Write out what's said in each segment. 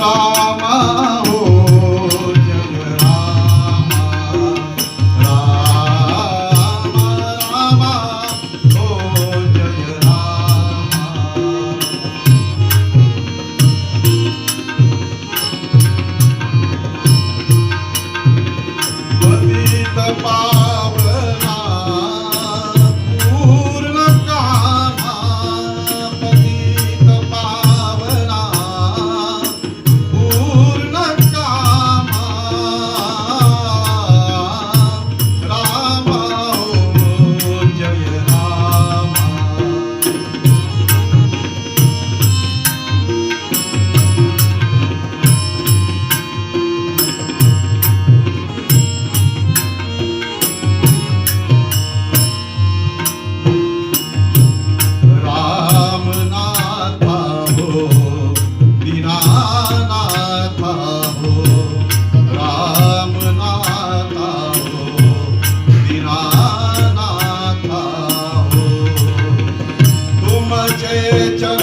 Rama derecho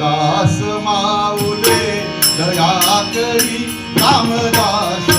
Ramdas माऊले दर्गा करी Ramdas.